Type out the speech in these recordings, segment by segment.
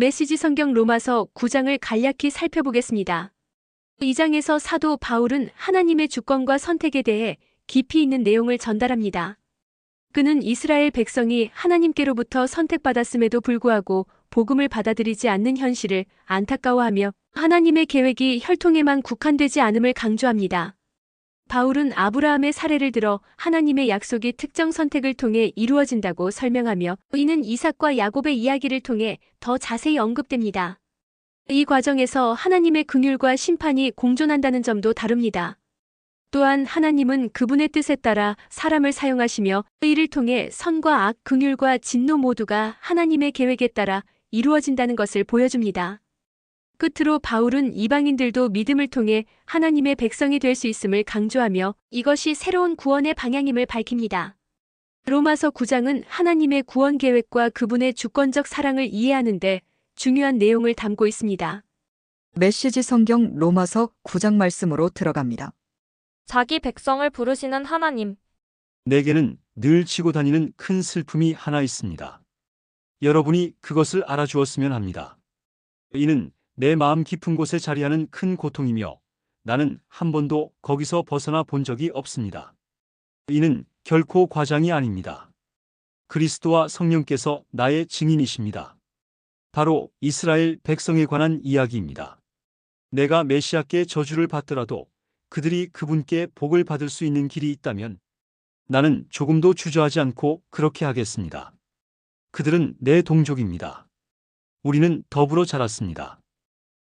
메시지 성경 로마서 9장을 간략히 살펴보겠습니다. 이 장에서 사도 바울은 하나님의 주권과 선택에 대해 깊이 있는 내용을 전달합니다. 그는 이스라엘 백성이 하나님께로부터 선택받았음에도 불구하고 복음을 받아들이지 않는 현실을 안타까워하며 하나님의 계획이 혈통에만 국한되지 않음을 강조합니다. 바울은 아브라함의 사례를 들어 하나님의 약속이 특정 선택을 통해 이루어진다고 설명하며 이는 이삭과 야곱의 이야기를 통해 더 자세히 언급됩니다. 이 과정에서 하나님의 긍휼과 심판이 공존한다는 점도 다룹니다. 또한 하나님은 그분의 뜻에 따라 사람을 사용하시며 이를 통해 선과 악, 긍휼과 진노 모두가 하나님의 계획에 따라 이루어진다는 것을 보여줍니다. 끝으로 바울은 이방인들도 믿음을 통해 하나님의 백성이 될 수 있음을 강조하며 이것이 새로운 구원의 방향임을 밝힙니다. 로마서 9장은 하나님의 구원 계획과 그분의 주권적 사랑을 이해하는데 중요한 내용을 담고 있습니다. 메시지 성경 로마서 9장 말씀으로 들어갑니다. 자기 백성을 부르시는 하나님. 내게는 늘 치고 다니는 큰 슬픔이 하나 있습니다. 여러분이 그것을 알아주었으면 합니다. 이는 내 마음 깊은 곳에 자리하는 큰 고통이며 나는 한 번도 거기서 벗어나 본 적이 없습니다. 이는 결코 과장이 아닙니다. 그리스도와 성령께서 나의 증인이십니다. 바로 이스라엘 백성에 관한 이야기입니다. 내가 메시아께 저주를 받더라도 그들이 그분께 복을 받을 수 있는 길이 있다면 나는 조금도 주저하지 않고 그렇게 하겠습니다. 그들은 내 동족입니다. 우리는 더불어 자랐습니다.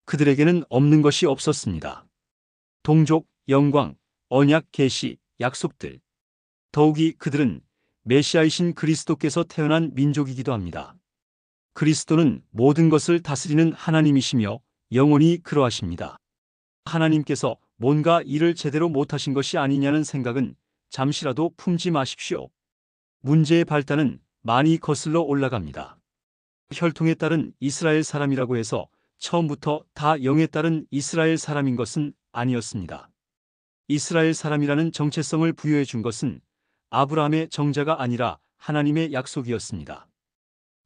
그들에게는 없는 것이 없었습니다. 동족, 영광, 언약, 계시, 약속들. 더욱이 그들은 메시아이신 그리스도께서 태어난 민족이기도 합니다. 그리스도는 모든 것을 다스리는 하나님이시며 영원히 그러하십니다. 하나님께서 뭔가 일을 제대로 못하신 것이 아니냐는 생각은 잠시라도 품지 마십시오. 문제의 발단은 많이 거슬러 올라갑니다. 혈통에 따른 이스라엘 사람이라고 해서 처음부터 다 영에 따른 이스라엘 사람인 것은 아니었습니다. 이스라엘 사람이라는 정체성을 부여해 준 것은 아브라함의 정자가 아니라 하나님의 약속이었습니다.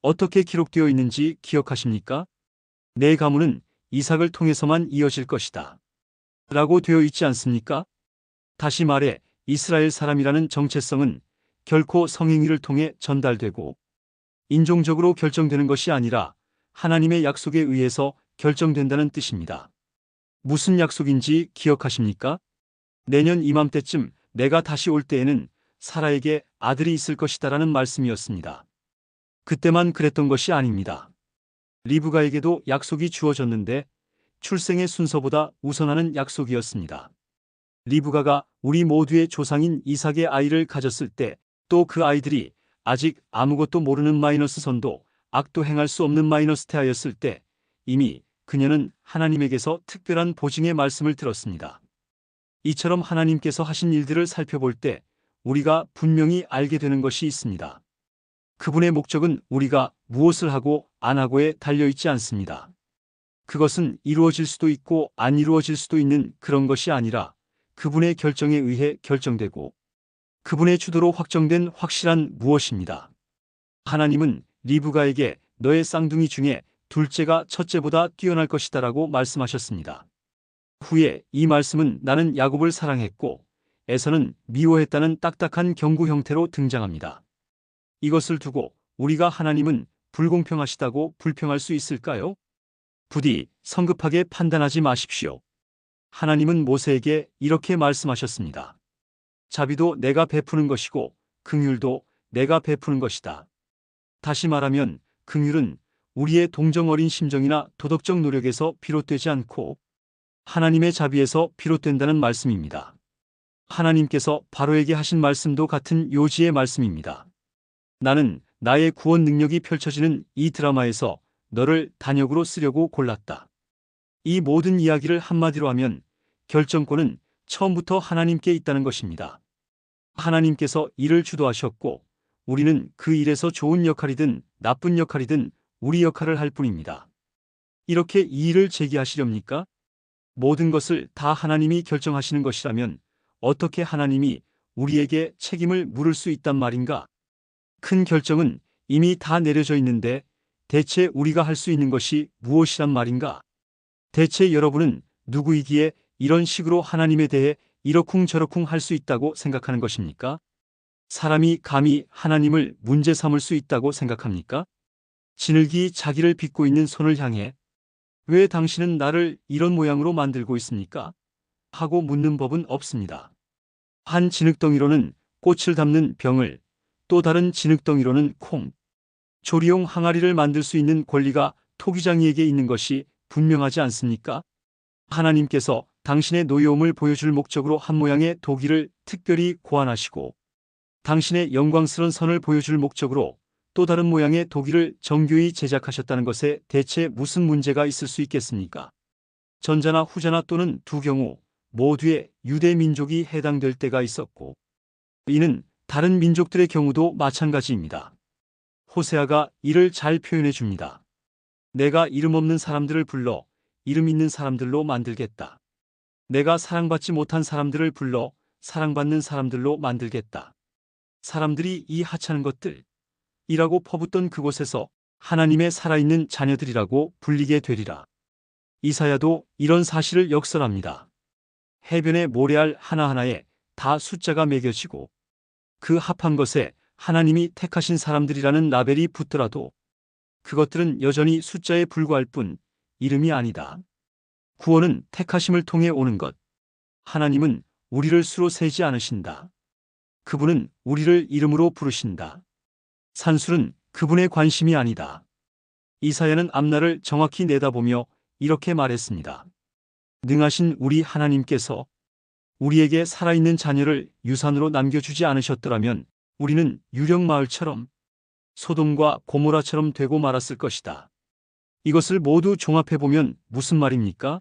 어떻게 기록되어 있는지 기억하십니까? 내 가문은 이삭을 통해서만 이어질 것이다. 라고 되어 있지 않습니까? 다시 말해 이스라엘 사람이라는 정체성은 결코 성행위를 통해 전달되고 인종적으로 결정되는 것이 아니라 하나님의 약속에 의해서 결정된다는 뜻입니다. 무슨 약속인지 기억하십니까? 내년 이맘때쯤 내가 다시 올 때에는 사라에게 아들이 있을 것이다라는 말씀이었습니다. 그때만 그랬던 것이 아닙니다. 리브가에게도 약속이 주어졌는데 출생의 순서보다 우선하는 약속이었습니다. 리브가가 우리 모두의 조상인 이삭의 아이를 가졌을 때 또 그 아이들이 아직 아무것도 모르는 마이너스 선도 악도 행할 수 없는 마이너스 태아였을 때 이미 그녀는 하나님에게서 특별한 보증의 말씀을 들었습니다. 이처럼 하나님께서 하신 일들을 살펴볼 때 우리가 분명히 알게 되는 것이 있습니다. 그분의 목적은 우리가 무엇을 하고 안 하고에 달려있지 않습니다. 그것은 이루어질 수도 있고 안 이루어질 수도 있는 그런 것이 아니라 그분의 결정에 의해 결정되고 그분의 주도로 확정된 확실한 무엇입니다. 하나님은 리브가에게 너의 쌍둥이 중에 둘째가 첫째보다 뛰어날 것이다라고 말씀하셨습니다. 후에 이 말씀은 나는 야곱을 사랑했고 에서는 미워했다는 딱딱한 경고 형태로 등장합니다. 이것을 두고 우리가 하나님은 불공평하시다고 불평할 수 있을까요? 부디 성급하게 판단하지 마십시오. 하나님은 모세에게 이렇게 말씀하셨습니다. 자비도 내가 베푸는 것이고 긍휼도 내가 베푸는 것이다. 다시 말하면 긍휼은 우리의 동정 어린 심정이나 도덕적 노력에서 비롯되지 않고 하나님의 자비에서 비롯된다는 말씀입니다. 하나님께서 바로에게 하신 말씀도 같은 요지의 말씀입니다. 나는 나의 구원 능력이 펼쳐지는 이 드라마에서 너를 단역으로 쓰려고 골랐다. 이 모든 이야기를 한마디로 하면 결정권은 처음부터 하나님께 있다는 것입니다. 하나님께서 일을 주도하셨고 우리는 그 일에서 좋은 역할이든 나쁜 역할이든 우리 역할을 할 뿐입니다. 이렇게 이 일을 제기하시렵니까? 모든 것을 다 하나님이 결정하시는 것이라면 어떻게 하나님이 우리에게 책임을 물을 수 있단 말인가? 큰 결정은 이미 다 내려져 있는데 대체 우리가 할 수 있는 것이 무엇이란 말인가? 대체 여러분은 누구이기에 이런 식으로 하나님에 대해 이러쿵저러쿵 할 수 있다고 생각하는 것입니까? 사람이 감히 하나님을 문제 삼을 수 있다고 생각합니까? 지늘기 자기를 빚고 있는 손을 향해 왜 당신은 나를 이런 모양으로 만들고 있습니까? 하고 묻는 법은 없습니다. 한 진흙덩이로는 꽃을 담는 병을, 또 다른 진흙덩이로는 콩, 조리용 항아리를 만들 수 있는 권리가 토기장이에게 있는 것이 분명하지 않습니까? 하나님께서 당신의 노여움을 보여줄 목적으로 한 모양의 도기를 특별히 고안하시고 당신의 영광스러운 선을 보여줄 목적으로 또 다른 모양의 도기를 정교히 제작하셨다는 것에 대체 무슨 문제가 있을 수 있겠습니까? 전자나 후자나 또는 두 경우 모두의 유대 민족이 해당될 때가 있었고 이는 다른 민족들의 경우도 마찬가지입니다. 호세아가 이를 잘 표현해 줍니다. 내가 이름 없는 사람들을 불러 이름 있는 사람들로 만들겠다. 내가 사랑받지 못한 사람들을 불러 사랑받는 사람들로 만들겠다. 사람들이 이 하찮은 것들 이라고 퍼붓던 그곳에서 하나님의 살아있는 자녀들이라고 불리게 되리라. 이사야도 이런 사실을 역설합니다. 해변의 모래알 하나하나에 다 숫자가 매겨지고 그 합한 것에 하나님이 택하신 사람들이라는 라벨이 붙더라도 그것들은 여전히 숫자에 불과할 뿐 이름이 아니다. 구원은 택하심을 통해 오는 것. 하나님은 우리를 수로 세지 않으신다. 그분은 우리를 이름으로 부르신다. 산술은 그분의 관심이 아니다. 이사야는 앞날을 정확히 내다보며 이렇게 말했습니다. 능하신 우리 하나님께서 우리에게 살아있는 자녀를 유산으로 남겨주지 않으셨더라면 우리는 유령 마을처럼 소돔과 고모라처럼 되고 말았을 것이다. 이것을 모두 종합해보면 무슨 말입니까?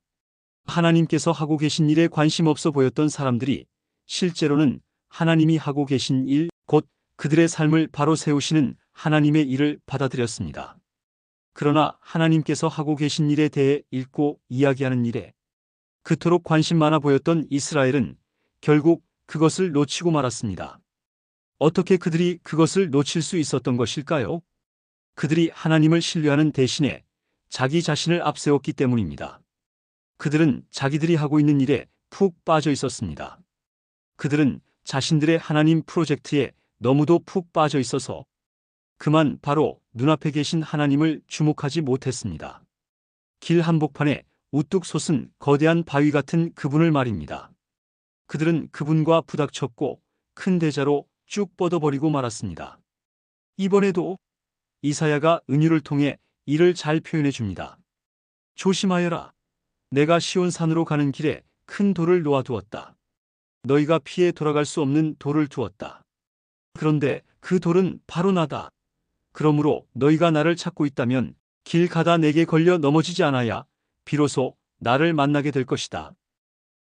하나님께서 하고 계신 일에 관심 없어 보였던 사람들이 실제로는 하나님이 하고 계신 일, 곧 그들의 삶을 바로 세우시는 하나님의 일을 받아들였습니다. 그러나 하나님께서 하고 계신 일에 대해 읽고 이야기하는 일에 그토록 관심 많아 보였던 이스라엘은 결국 그것을 놓치고 말았습니다. 어떻게 그들이 그것을 놓칠 수 있었던 것일까요? 그들이 하나님을 신뢰하는 대신에 자기 자신을 앞세웠기 때문입니다. 그들은 자기들이 하고 있는 일에 푹 빠져 있었습니다. 그들은 자신들의 하나님 프로젝트에 너무도 푹 빠져 있어서 그만 바로 눈앞에 계신 하나님을 주목하지 못했습니다. 길 한복판에 우뚝 솟은 거대한 바위 같은 그분을 말입니다. 그들은 그분과 부닥쳤고 큰 대자로 쭉 뻗어버리고 말았습니다. 이번에도 이사야가 은유를 통해 이를 잘 표현해 줍니다. 조심하여라. 내가 시온산으로 가는 길에 큰 돌을 놓아두었다. 너희가 피해 돌아갈 수 없는 돌을 두었다. 그런데 그 돌은 바로 나다. 그러므로 너희가 나를 찾고 있다면 길 가다 내게 걸려 넘어지지 않아야 비로소 나를 만나게 될 것이다.